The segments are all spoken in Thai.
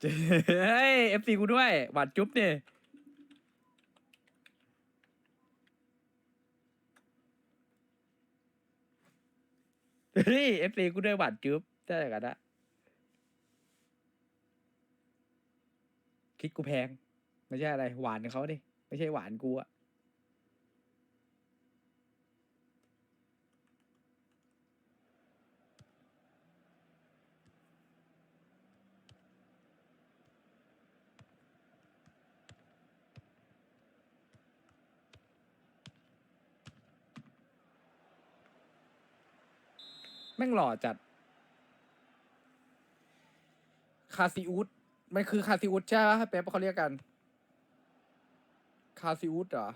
เฮ้ยเอฟซีกูด้วยหวานจุ๊บเนี่ยเฮ้ยเอฟซีกูด้วยหวานจุ๊บได้กันนะคิดกูแพง ไม่ใช่อะไร หวานเขาดิ ไม่ใช่หวานกูอะ แม่งหล่อจัด คาซิอุสมันคือคาซิอุสใช่ไหมเป๊ปเขาเรียกกัน คาซิอุสเหรอ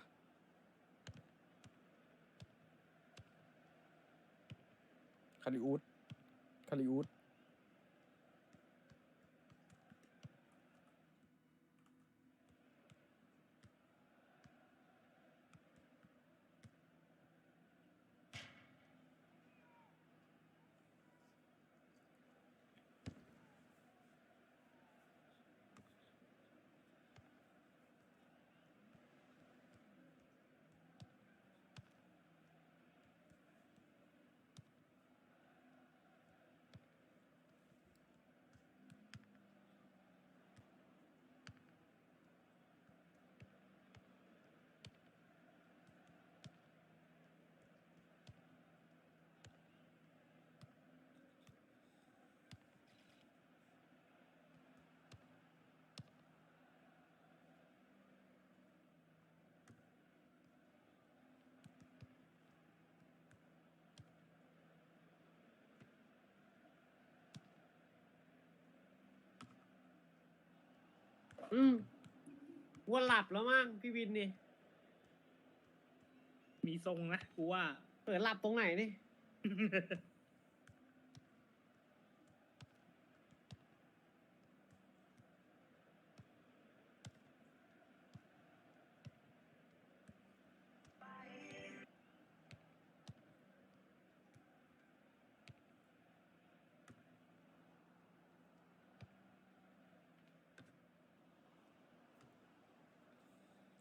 คาริอุสคาริอุส อืมว่าหลับแล้วมั้งพี่วินนี่ มีทรงนะกูว่า เปิดหลับตรงไหนนี่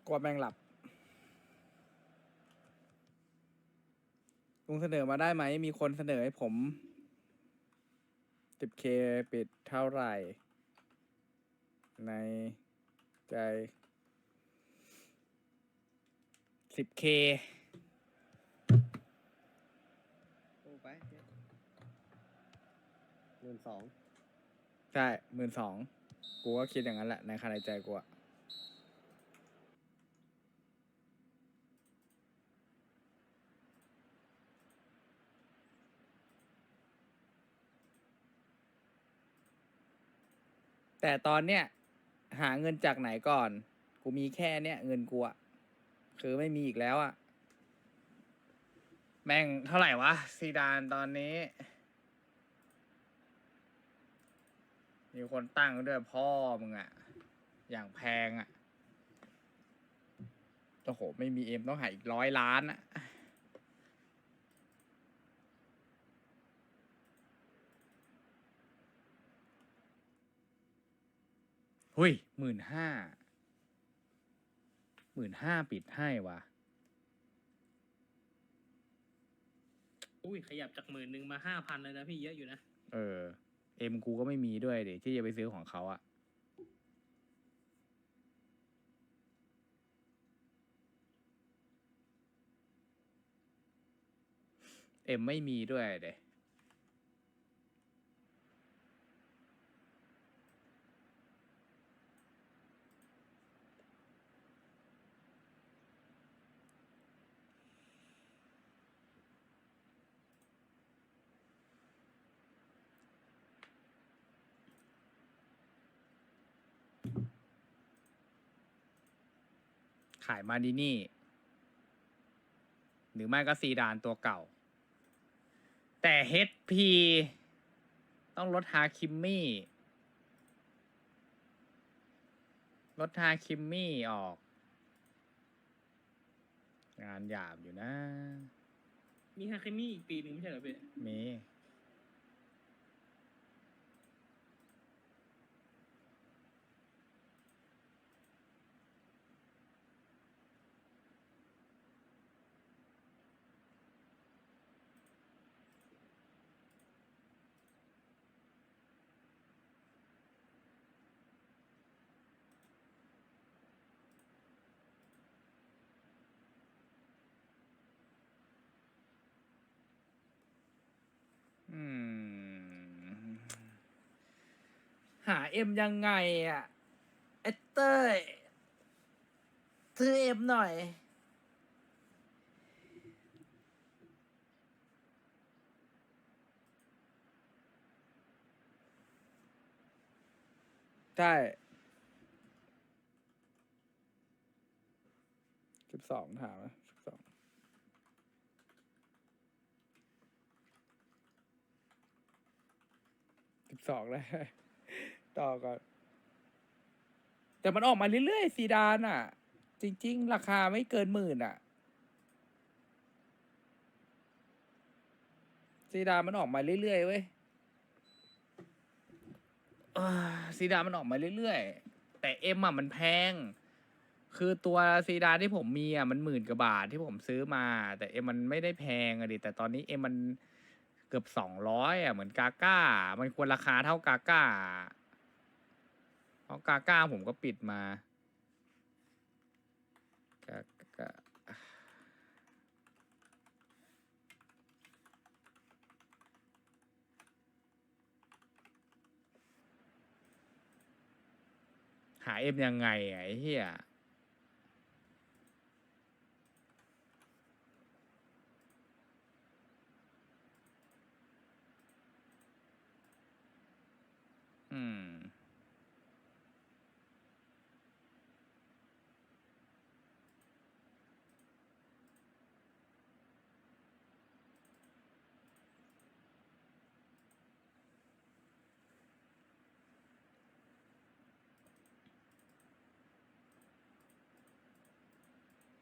กลัวแม่งหลับลุงเสนอมาได้ไหม มีคนเสนอให้ผม 10k ปิดเท่าไหร่ ในใจ 10k โอ้ไปหมื่นสอง ใช่หมื่นสอง กูก็คิดอย่างนั้นแหละ ในขณะใจกูอะ แต่ตอนเนี้ยหาเงินจากไหนก่อน กูมีแค่เนี้ยเงินกูอะคือไม่มีอีกแล้วอะแม่งเท่าไหร่วะซีดานตอนนี้ มีคนตั้งด้วยพ่อมึงอะอย่างแพงอะโอ้โห ไม่มีเอ็มต้องหาอีกร้อยล้านอะ หุยหมื่นห้าหมื่นห้าปิดให้วะอุ้ยขยับจากหมื่นหนึ่งมาห้าพันเลยนะพี่เยอะอยู่นะ เออ เอ็มกูก็ไม่มีด้วยเดี๋ยวที่จะไปซื้อของเขาอะเอ็มไม่มีด้วยเดยขายมาดินี่ หรือไม่ก็ซีดานตัวเก่า แต่ HP ต้องลดฮาคิมมี่ ลดฮาคิมมี่ออก งานหยาบอยู่นะ มีฮาเคมี่อีกปีหนึ่งไม่ใช่เหรอพี่ มี หาเอ็มยังไงอะเอเต้ยซื้อเอ็มหน่อย ใช่สิบสองถามนะสิบสองสิบสองเลย ต่อก่อน แต่มันออกมาเรื่อยๆซีดานอะ จริง ๆ ราคาไม่เกินหมื่นอะ ซีดานมันออกมาเรื่อยๆเว้ยซีดานมันออกมาเรื่อยๆ แต่เอ็มอะมันแพง คือตัวซีดานที่ผมมีอะมันหมื่นกว่าบาทที่ผมซื้อมา แต่เอ็มมันไม่ได้แพงอะดิแต่ตอนนี้เอ็มมันเกือบสองร้อยอะเหมือนกาก้า มันควรราคาเท่ากาก้า เพราะกาก้าผมก็ปิดมากากาหาเอ็มยังไงอะไอ้เหี้ยอืม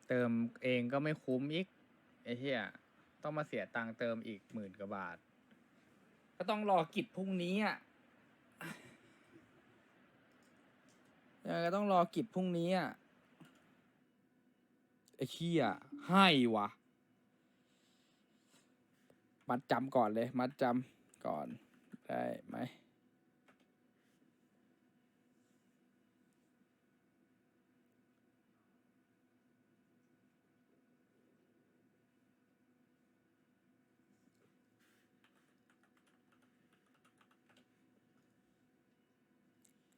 เติมเองก็ไม่คุ้มอีกไอ้เหี้ยต้องมาเสียตังค์เติมอีกหมื่นกว่าบาท ก็ต้องรอกิจพรุ่งนี้อะยังก็ต้องรอกิจพรุ่งนี้อะไอ้เหี้ยให้วะ มัดจำก่อนเลย มัดจำก่อนได้ไหม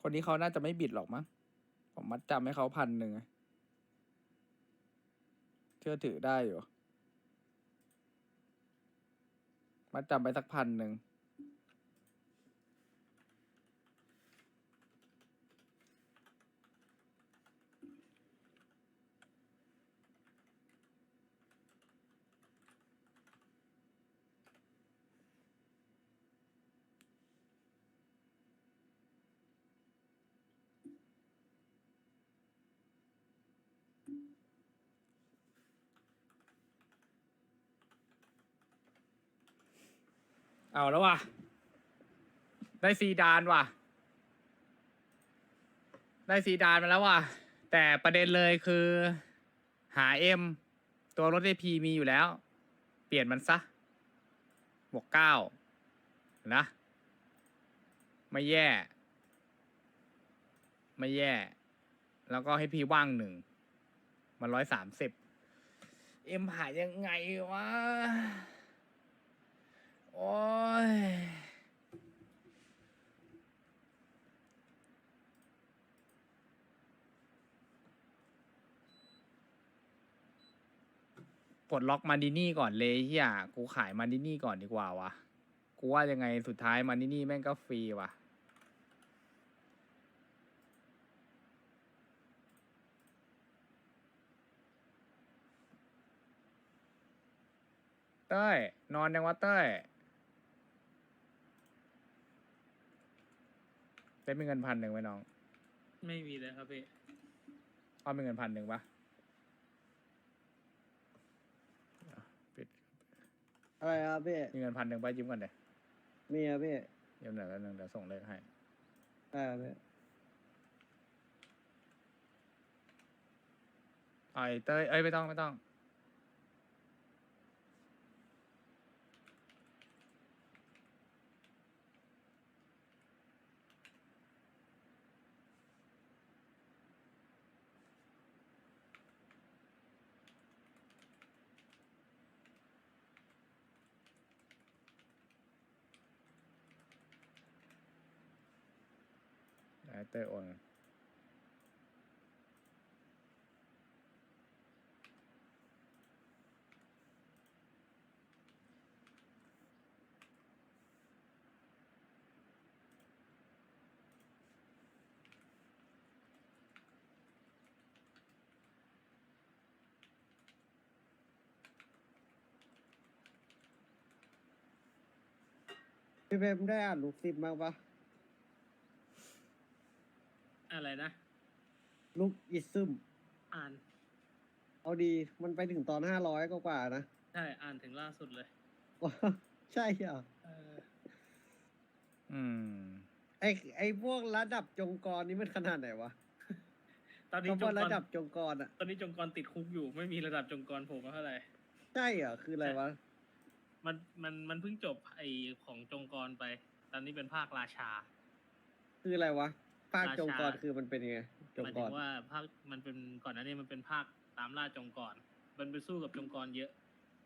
คนนี้เขาน่าจะไม่บิดหรอกมั้งผมมัดจำให้เขาพันหนึ่งเชื่อถือได้อยู่ มัดจำไปสักพันหนึ่ง เอาแล้วว่ะ ได้ซีดานว่ะ ได้ซีดานมาแล้วว่ะ แต่ประเด็นเลยคือ หาเอ็มตัวรถไอพีมีอยู่แล้ว เปลี่ยนมันซะบวกเก้านะ ไม่แย่ ไม่แย่ แล้วก็ให้พีว่างหนึ่ง มันร้อยสามสิบเอ็มหายังไงวะ โอ้ยปลดล็อกมาดินี่ก่อนเลยเฮียกูขายมาดินี่ก่อนดีกว่าวะกูว่ายังไงสุดท้ายมาดินี่แม่งก็ฟรีวะเต้ยนอนยังวะเต้ย เต้ยมีเงินพันหนึ่งไหมน้องไม่มีเลยครับพี่อ้อมมีเงินพันหนึ่งปะอะปิดอะไรครับพี่ มีเงินพันหนึ่งปะยืมก่อนเดี๋ยวมีครับพี่ยืมหน่อยแป๊บนึงเดี๋ยวส่งเลขให้ได้ครับพี่ไอ้เต้ยเอ้ยไม่ต้องไม่ต้อง ให้เต้ยโอนพี่เบมได้อ่านลูกซิปบ้างปะ อะไรนะ ลูกอิซึมอ่าน เอาดีมันไปถึงตอนห้าร้อยกว่าๆนะ ใช่ อ่านถึงล่าสุดเลย ใช่เหรอเออ อืม ไอไอพวกระดับจงกรนี่มันขนาดไหนวะตอนนี้คำจว่างกระรดับจงกรอะ ตอนนี้จงกรติดคุกอยู่ ไม่มีระดับจงกรโผล่มาเท่าไหร่ ใช่เหรอคืออะไรวะ มันมันมันเพิ่งจบไอของจงกรไป ตอนนี้เป็นภาคราชา คืออะไรวะ ภาคราชาจงกรคือมันเป็นยังไงจหงมายกถึรงว่าภาคมันเป็นก่อนหน้านี้มันเป็นภาคตามล่าจงกรมันไปสู้กับจงกรเยอะ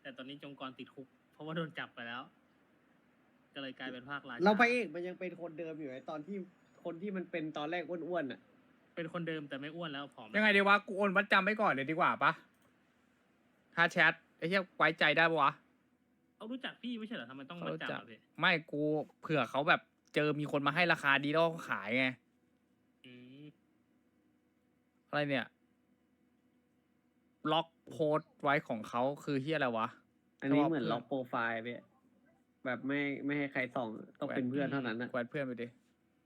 แต่ตอนนี้จงกรติดคุก เพราะว่าโดนจับไปแล้ว ก็เลยกลายเป็นภาคราชาเราพระเอกมันยังเป็นคนเดิมอยู่ไอตอนที่คนที่มันเป็นตอนแรกอ้วนๆอะ เป็นคนเดิมแต่ไม่อ้วนแล้วผอมยังไงดีวะ กูโอนมัดจำไปก่อนเลยดีกว่าปะถ้าแชทไอ้เหี้ยไว้ใจได้ปะวะ เขารู้จักพี่ไม่ใช่เหรอทำไมต้องเขามารู้จับจักอะพี่ไม่กูเผื่อเขาแบบเจอมีคนมาให้ราคาดีแล้วเขาขายไงอืม อะไรเนี่ยล็อกโพสต์ไว้ของเขาคือเฮียอะไรวะ อันนี้ชอบเหมือนเพื่อนล็อกโปรไฟล์ไปแบบไม่ไม่ให้ใครส่องต้องเป็นเพื่อนเท่านั้นนะแกวนเพื่อนไปดิ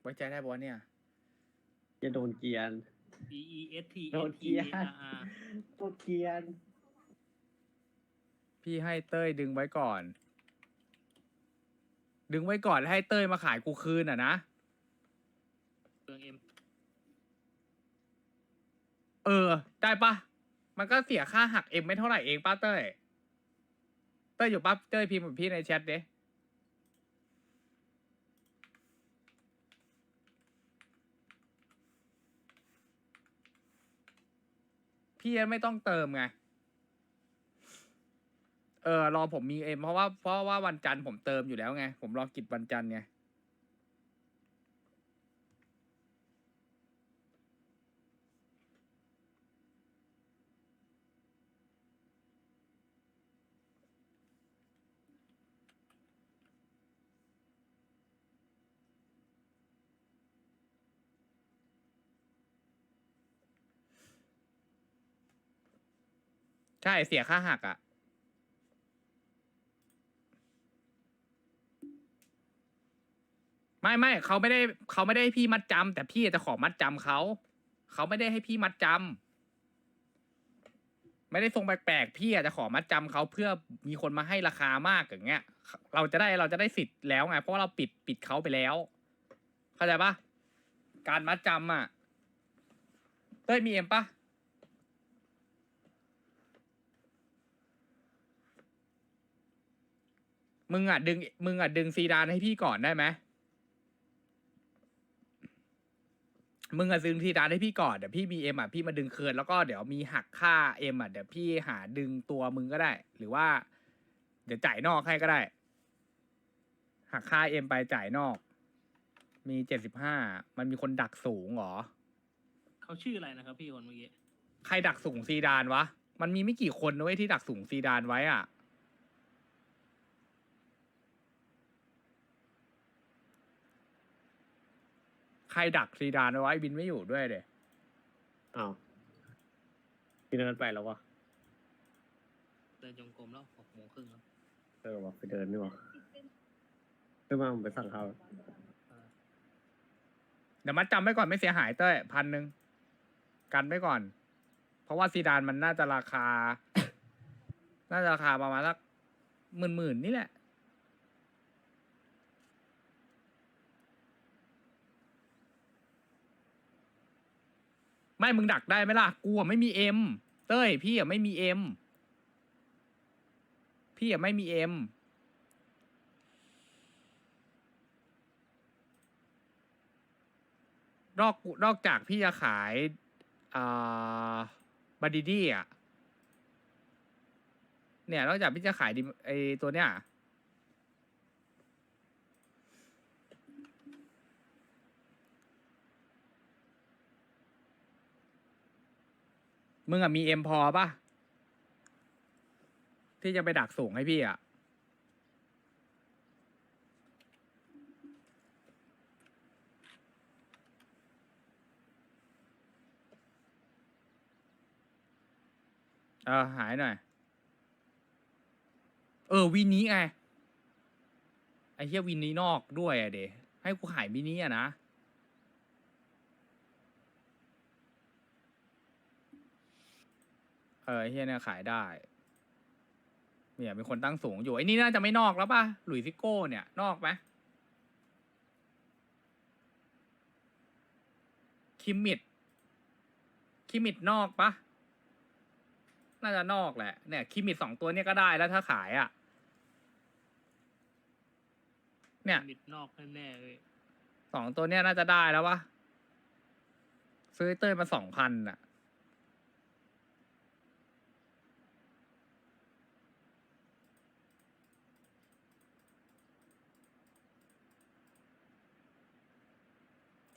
ไว้ใจได้ปะวะเนี่ย จะโดนเกลียน D E S T โด S น T เกลีย A น R R โดนเกลียน พี่ให้เต้ยดึงไว้ก่อน ดึงไว้ก่อนแล้วให้เต้ยมาขายกูคืนอะนะเปลืองเอ็ม เออ ได้ปะมันก็เสียค่าหักเอ็มไม่เท่าไหร่เองป้าเต้ย เต้ยอยู่ปั๊บเต้ยพิมพ์กับพี่ในแชทเด้พี่ยังไม่ต้องเติมไง เออรอผมมีเอ็มเพราะว่าเพราะว่าวันจันทร์ผมเติมอยู่แล้วไง ผมรอกิจวันจันทร์ไง ช่เสียค่าหักอะ่ะ ไม่ไม่เขาไม่ได้เขาไม่ได้ให้พี่มัดจำแต่พี่จะขอมัดจำเขาเขาไม่ได้ให้พี่มัดจำไม่ได้ทรงแปลกๆพี่อาจจะขอมัดจำเขาเพื่อมีคนมาให้ราคามากอย่างเงี้ย เราจะได้เราจะได้สิทธิ์แล้วไงเพราะว่าเราปิดปิดเขาไปแล้ว เข้าใจปะการมัดจำอะเต้ยมีเอ็มปะ มึงอะดึงมึงอะดึงซีดานให้พี่ก่อนได้ไหมมึงอะดึงซีดานให้พี่ก่อนเดี๋ยวพี่มีเอ็มอะพี่มาดึงคืนแล้วก็เดี๋ยวมีหักค่าเอ็มอะเดี๋ยวพี่หาดึงตัวมึงก็ได้ หรือว่า เดี๋ยวจ่ายนอกให้ก็ได้ หักค่าเอ็มไปจ่ายนอก มีเจ็ดสิบห้ามันมีคนดักสูงเหรอเขาชื่ออะไรนะครับพี่คนเมื่อกี้ใครดักสูงซีดานวะมันมีไม่กี่คนนะเว้ยที่ดักสูงซีดานไว้อะ รดักซีดานเอาไว้บินไม่อยู่ด้วยเด้อ้าวพี่เดินไปแล้ววะเดินจงกรมแล้วหกโมงครึ่งแล้วเออวะไปเดินดีกว่าเพื่อมาผมไปสั่งเขาวเดี๋ยวมัดจำไว้ก่อนไม่เสียหายเต้ยพันหนึ่งกันไว้ก่อน เพราะว่าซีดานมันน่าจะราคา น่าจะราคาประมาณสักหมื่นหมื่นๆนี่แหละ ไม่มึงดักได้ไหมล่ะกูอะไม่มีเอ็มเต้ยพี่อะไม่มีเอ็มพี่อะไม่มีเอ็มนอกนอกจากพี่จะขายอ่าบาดีดี้อะเนี่ยนอกจากพี่จะขายดิไอตัวเนี้ย มึงอะมีเอ็มพอปะที่จะไปดักสูงให้พี่อะเออหายหน่อย เออวินนี้ไงไอ้เหี้ยวินนี้นอกด้วยอะเดให้กูขายวินนี้อะนะ เออไอ้เฮียเนี่ยขายได้ เนี่ยมีคนตั้งสูงอยู่ไอ้นี่น่าจะไม่นอกแล้วป่ะหลุยส์ซิโก้เนี่ย นอกไหมคิมมิดคิมมิดนอกปะน่าจะนอกแหละเนี่ยคิมมิดสองตัวเนี่ยก็ได้แล้วถ้าขายอะ่ะ เนี่ยมิดนอกแน่ๆเลยสองตัวเนี่ยน่าจะได้แล้ววะซื้อไอ้เต้ยมาสองพันอะ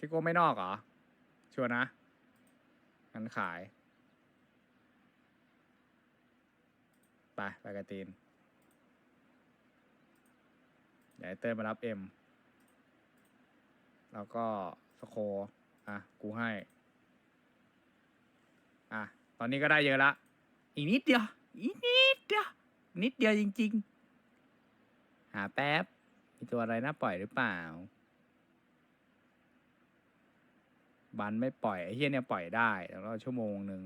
พี่โก้ไม่นอกเหรอ ชัวร์นะงั้นขาย ไปไปกระตีนเดี๋ยวเต้ยมารับเอ็มแล้วก็สโค อะ กูให้ อะ ตอนนี้ก็ได้เยอะละ อีกนิดเดียว อีกนิดเดียว นิดเดียวจริง ๆ หาแป๊บ มีตัวอะไรน่าปล่อยหรือเปล่า บันไม่ปล่อยไอ้เฮียเนี่ยปล่อยได้แล้วก็ชั่วโมงหนึ่ง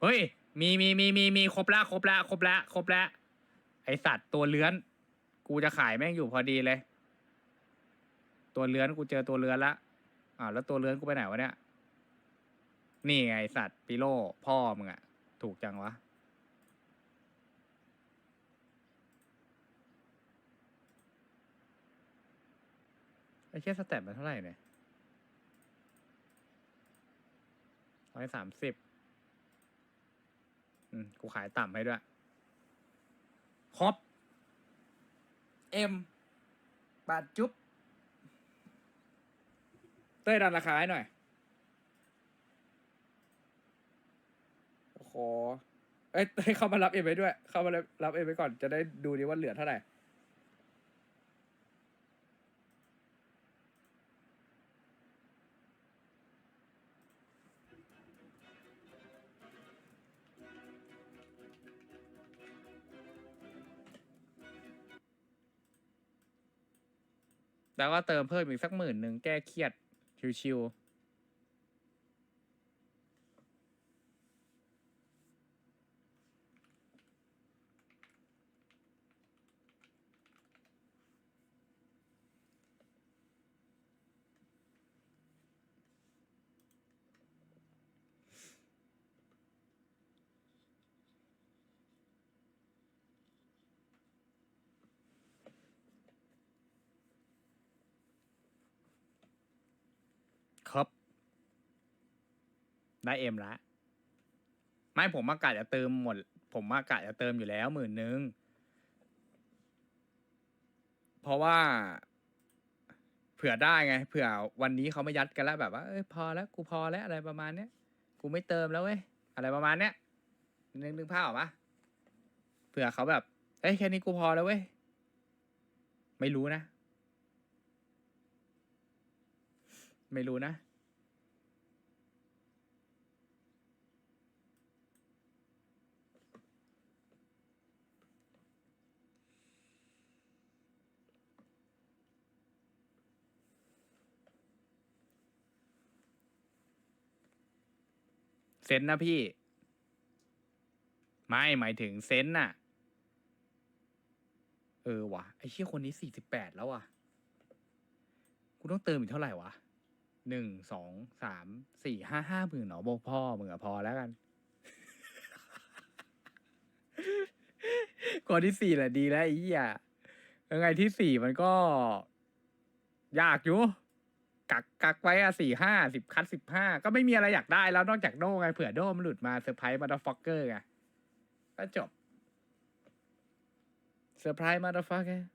เฮ้ยมีมีมีมีมีครบละครบละครบละครบละไอสัตว์ตัวเลื้อน กูจะขายแม่งอยู่พอดีเลย ตัวเลื้อนกูเจอตัวเลื้อนละอ่าแล้วตัวเลื้อนกูไปไหนวะเนี่ยนี่ไงสัตว์ปิโลพ่อมึงอะถูกจังวะไอ้แค่สแตทมันเท่าไหร่เนี่ย ร้อยสามสิบอืม กูขายต่ำให้ด้วยครบเอ็มบาทจุ๊บเต้ยดันราคาให้หน่อย โอ้โหเอ้ยเต้ยเข้ามารับเอ็มไปด้วย เข้ามารับเอ็มไปก่อนจะได้ดูดีว่าเหลือเท่าไหร่ แล้วก็เติมเพิ่มอีกสักหมื่นหนึ่งแก้เครียดชิวๆ ครับ ได้เอ็มละไม่ผมอากาศจะเติมหมด ผมอากาศจะเติมอยู่แล้วหมื่นหนึ่งเพราะว่า เผื่อได้ไง เผื่อวันนี้เขาไม่ยัดกันแล้วแบบว่าเอ้ยพอแล้วกูพอแล้วอะไรประมาณเนี้ยกูไม่เติมแล้วเว้ยอะไรประมาณเนี้ยนึกนึกภาพออกปะเผื่อเขาแบบเอ้ยแค่นี้กูพอแล้วเว้ยไม่รู้นะ ไม่รู้นะ เซนต์นะพี่ ไม่หมายถึงเซนต์น่ะ เออวะไอ้เชี่ยคนนี้สี่สิบแปดแล้วว่ะกูต้องเติมอีกเท่าไหร่วะหนึ่งสองสามสี่ห้าห้าหมื่นเหรอบอกพ่อมึงอะพอแล้วกันคนที่สี่แหละดีแล้วไอ้เหี้ยยังไงที่สี่มันก็ ยากอยู่ กักกักไว้อะสี่ห้าสิบคัดสิบห้าก็ไม่มีอะไรอยากได้แล้วนอกจากโดไงเผื่อโดมันหลุดมาเซอร์ไพรส์มาดฟอกเกอร์ไงก็จบเซอร์ไพรส์มาดฟอกเกอร์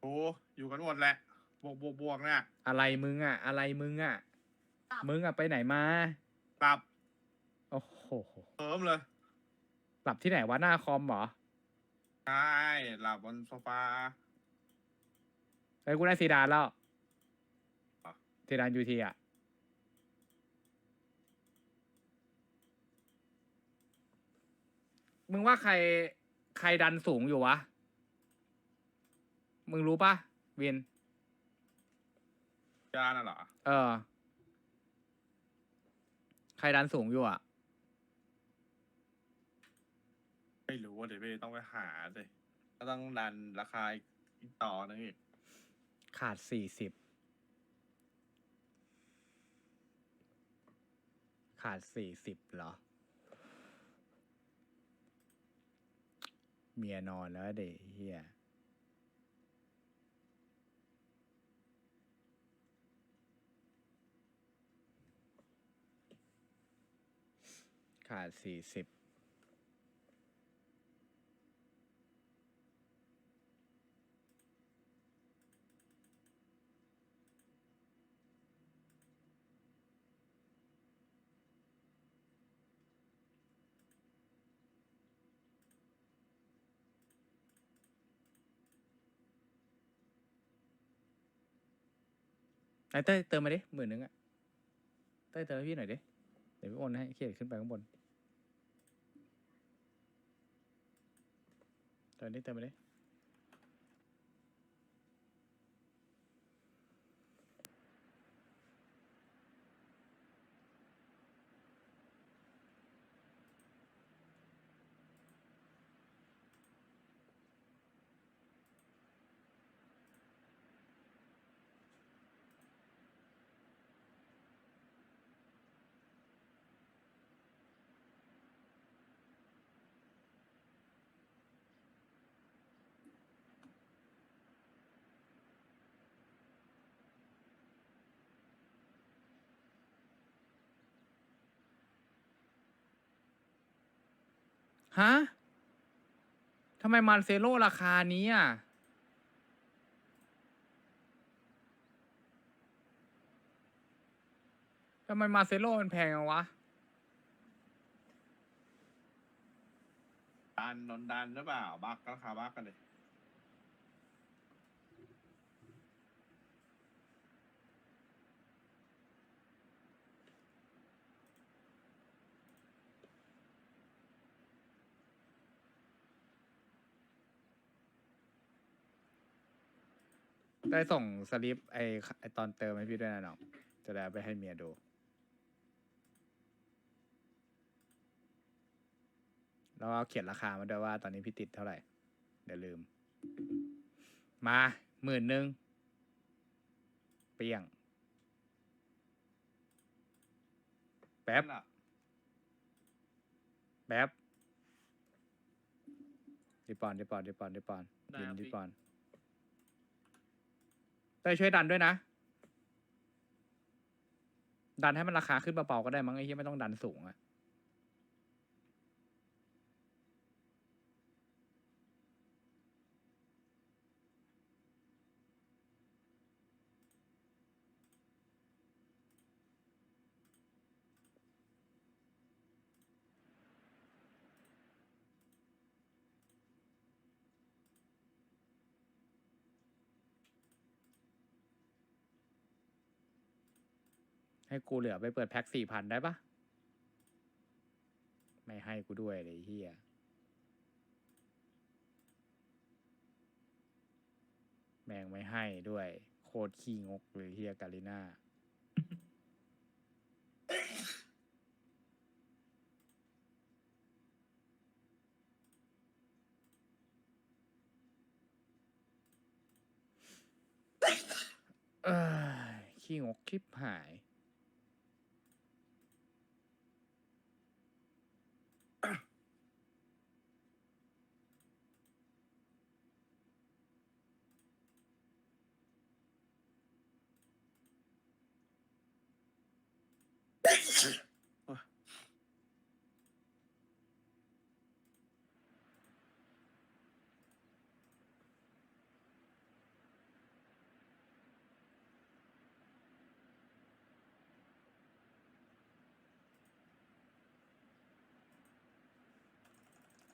โอ้อยู่กันหมดแหละบวกบวกบวกเนี่ยอะไรมึงอะ อะไรมึงอะ มึงอะไปไหนมาหลับโอ้โห เพิ่มเลย หลับที่ไหนวะหน้าคอมเหรอใช่หลับบนโซฟาเฮ้ยกูได้ซีดานแล้วอะ ซีดานยูทีอะมึงว่าใครใครดันสูงอยู่วะ มึงรู้ปะวิน ยาน่ะเหรอ เออ ใครดันสูงอยู่อะ ไม่รู้ว่าเดี๋ยวพี่ต้องไปหาสิก็ต้องดันราคาอีกต่อนึงอีกขาดสี่สิบขาดสี่สิบเหรอ เมียนอนแล้วเด็เฮียขาดสี่สิบ เต้ยเติมมาดิหมื่นนึงอะเต้ยเติมให้พี่หน่อยดิ เดี๋ยวพี่โอนให้เขียนขึ้นไปข้างบนเติมดิเติมมาดิ ฮะทำไมมาเซโลราคานี้อะ ทำไมมาเซโลมันแพงอะวะ ดันนนดันหรือเปล่า บักราคาบักกันเลย ได้ส่งสลิปไอไอตอนเติมให้พี่ด้วยนะน้อง จะได้เอาไปให้เมียดู แล้วเอาเขียนราคามาด้วยว่าตอนนี้พี่ติดเท่าไหร่ เดี๋ยวลืม มาหมื่นหนึ่งเปี้ยง แป๊บนั่นล่ะแป๊บดิปอนดิปอนดิปอนดิปอนได้ยินครับดิพี่ปอน เต้ยช่วยดันด้วยนะ ดันให้มันราคาขึ้นเบาๆก็ได้มั้งไอ้ที่ไม่ต้องดันสูงอะ ให้กูเหลือไปเปิดแพ็คสี่พันได้ปะไม่ให้กูด้วยเลยเฮียแม่งไม่ให้ด้วย โคตรขี้งกเลยเฮียกาลิน่าขี้งกคลิปหาย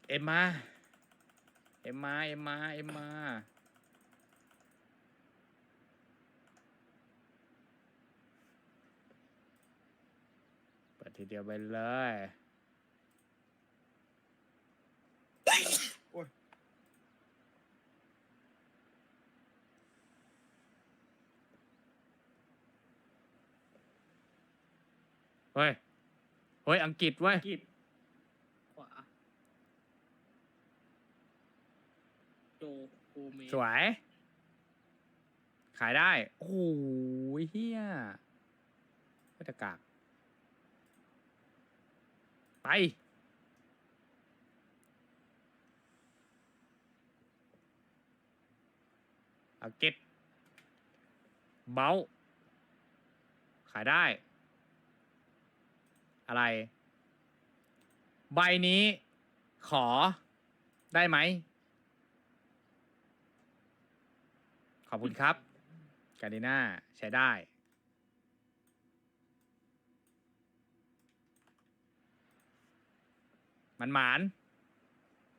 เอ็มมาเอ็มมาเอ็มมาเอ็มมาเปิดทีเดียวไปเลยเฮ้ยเฮ้ยอังกฤษเว้ยกิดขวา โจโกเมสวย ขายได้ โอ้โหเฮียก็จะกากไป เอาเก็ตเบลขายได้ อะไร ใบนี้ขอได้ไหม ข อบคุณครับ กาดิน่าใช้ได้ มันหมาน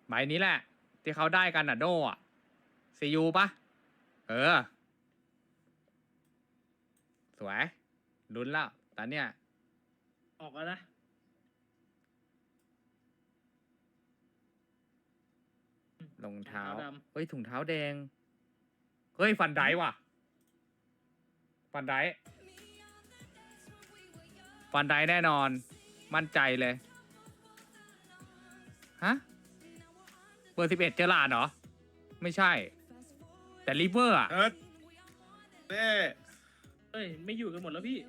ใบนี้แหละ ที่เขาได้กันอะโดอะซียูปะเออ สวยลุ้นแล้วตอนเนี้ยออกแล้วนะ รองเท้าถุงเท้าดำเฮ้ยถุงเท้าแดง เฮ้ย ฟันไดว่ะ ฟันไดฟันไดแน่นอน มั่นใจเลย ฮะ เบอร์สิบเอ็ดเจอหลาดเหรอ ไม่ใช่ แต่ลิเวอร์อะเอิร์ดเต้เอ้ยไม่อยู่กันหมดแล้วพี่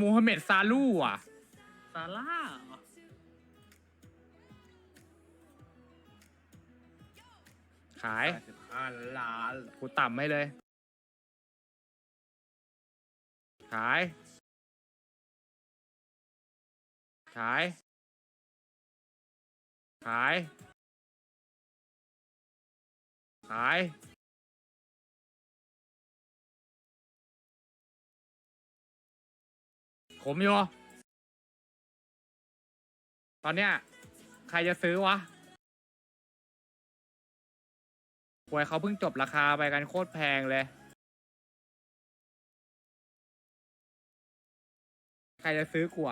มูฮัมเหม็ดซาลูอะ ซาร่าเหรอ ขายสิบห้าล้านกูต่ำให้เลย ขาย ขาย ขาย ขาย ผมอยู่ ตอนเนี้ย ใครจะซื้อวะ หวยเขาเพิ่งจบราคาไปกันโคตรแพงเลย ใครจะซื้อกลัว